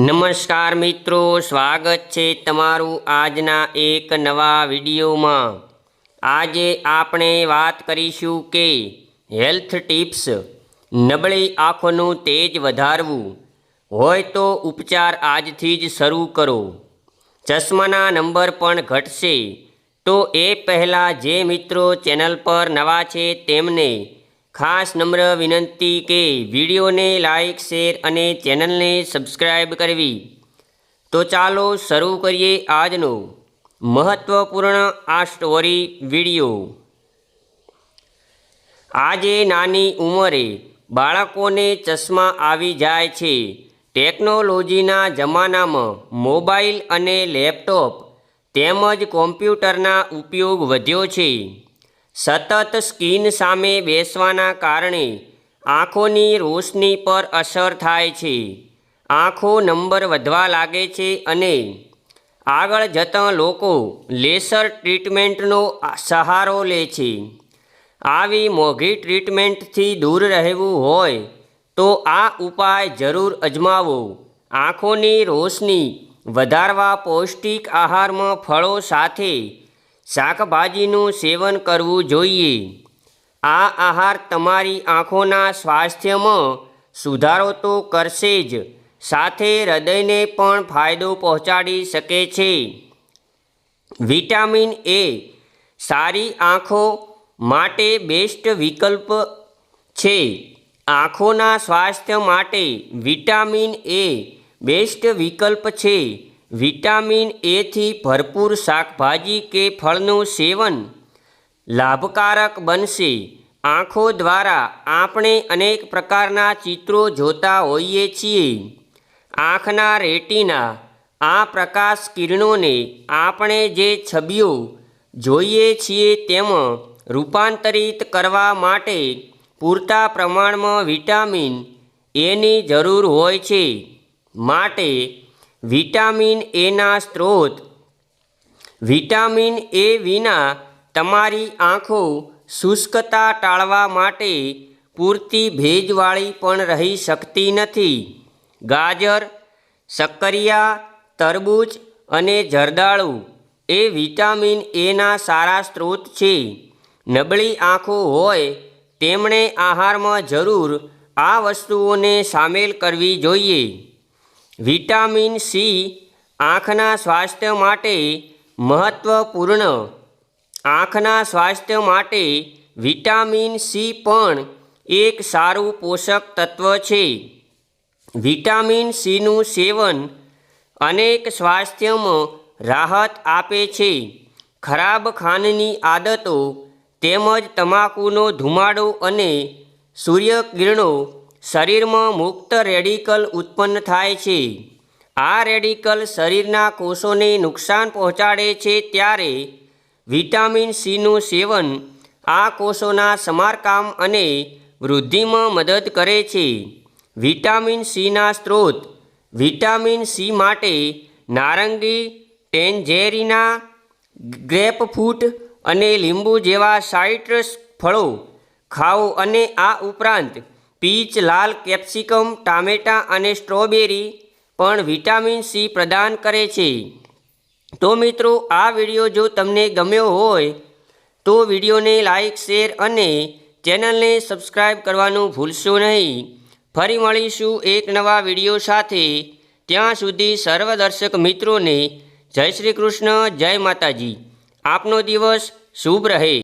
નમસ્કાર મિત્રો, સ્વાગત છે તમારું આજના એક નવા વિડીયોમાં. આજે આપણે વાત કરીશું કે હેલ્થ ટિપ્સ નબળી આંખોનું તેજ વધારવું. હોય તો ઉપચાર આજથી જ શરૂ કરો. ચશ્માના નંબર પણ ઘટશે. તો એ પહેલાં જે મિત્રો ચેનલ પર નવા છે તેમને ખાસ નમ્ર વિનંતી કે વિડીયોને લાઇક શેર અને ચેનલને સબસ્ક્રાઈબ કરવી. તો ચાલો શરૂ કરીએ આજનો મહત્ત્વપૂર્ણ આ સ્ટોરી વીડિયો. આજે નાની ઉંમરે બાળકોને ચશ્મા આવી જાય છે. ટેકનોલોજીના જમાનામાં મોબાઈલ અને લેપટોપ તેમજ કોમ્પ્યુટરના ઉપયોગ વધ્યો છે. સતત સ્કીન સામે બેસવાના કારણે આંખોની રોશની પર અસર થાય છે. આંખો નંબર વધવા લાગે છે અને આગળ જતાં લોકો લેસર ટ્રીટમેન્ટનો સહારો લે છે. આવી મોંઘી ટ્રીટમેન્ટથી દૂર રહેવું હોય તો આ ઉપાય જરૂર અજમાવો. આંખોની રોશની વધારવા પૌષ્ટિક આહારમાં ફળો સાથે શાકભાજીનું સેવન કરવું જોઈએ. આ આહાર તમારી આંખોના સ્વાસ્થ્યમાં સુધારો તો કરશે જ, સાથે હૃદયને પણ ફાયદો પહોંચાડી શકે છે. વિટામિન એ સારી આંખો માટે બેસ્ટ વિકલ્પ છે. આંખોના સ્વાસ્થ્ય માટે વિટામિન એ બેસ્ટ વિકલ્પ છે. વિટામિન એથી ભરપૂર શાકભાજી કે ફળનું સેવન લાભકારક બનશે. આંખો દ્વારા આપણે અનેક પ્રકારના ચિત્રો જોતા હોઈએ છીએ. આંખના રેટીના, આ પ્રકાશ કિરણોને આપણે જે છબીઓ જોઈએ છીએ તેમાં રૂપાંતરિત કરવા માટે પૂરતા પ્રમાણમાં વિટામિન એની જરૂર હોય છે. માટે વિટામિન એના સ્ત્રોત. વિટામિન એ વિના તમારી આંખો શુષ્કતા ટાળવા માટે પૂરતી ભેજવાળી પણ રહી શકતી નથી. ગાજર શક્કરિયા તરબૂચ અને જરદાળુ એ વિટામિન એના સારા સ્ત્રોત છે. નબળી આંખો હોય તેમણે આહારમાં જરૂર આ વસ્તુઓને સામેલ કરવી જોઈએ. વિટામિન સી આંખના સ્વાસ્થ્ય માટે મહત્ત્વપૂર્ણ આંખના સ્વાસ્થ્ય માટે વિટામિન સી પણ એક સારું પોષક તત્વ છે. વિટામિન સીનું સેવન અનેક સ્વાસ્થ્યમાં રાહત આપે છે. ખરાબ ખાનની આદતો તેમજ તમાકુનો ધુમાડો અને સૂર્યકિરણો શરીરમાં મુક્ત રેડિકલ ઉત્પન્ન થાય છે. આ રેડિકલ શરીરના કોષોને નુકસાન પહોંચાડે છે ત્યારે વિટામિન સીનું સેવન આ કોષોના સમારકામ અને વૃદ્ધિમાં મદદ કરે છે. વિટામિન સીના સ્ત્રોત વિટામિન સી માટે નારંગી, ટેન્જેરીના ગ્રેપફ્રૂટ અને લીંબુ જેવા સાઇટ્રસ ફળો ખાઓ અને આ ઉપરાંત પીચ લાલ કેપ્સિકમ, ટામેટાં અને સ્ટ્રોબેરી પણ વિટામિન સી પ્રદાન કરે છે. તો મિત્રો, આ વીડિયો જો તમને ગમ્યો હોય, તો વિડીયોને લાઇક શેર અને ચેનલને સબસ્ક્રાઈબ કરવાનું ભૂલશો નહીં. ફરી મળીશું એક નવા વીડિયો સાથે. ત્યાં સુધી સર્વ દર્શક મિત્રોને જય શ્રી કૃષ્ણ, જય માતાજી. આપનો દિવસ શુભ રહે.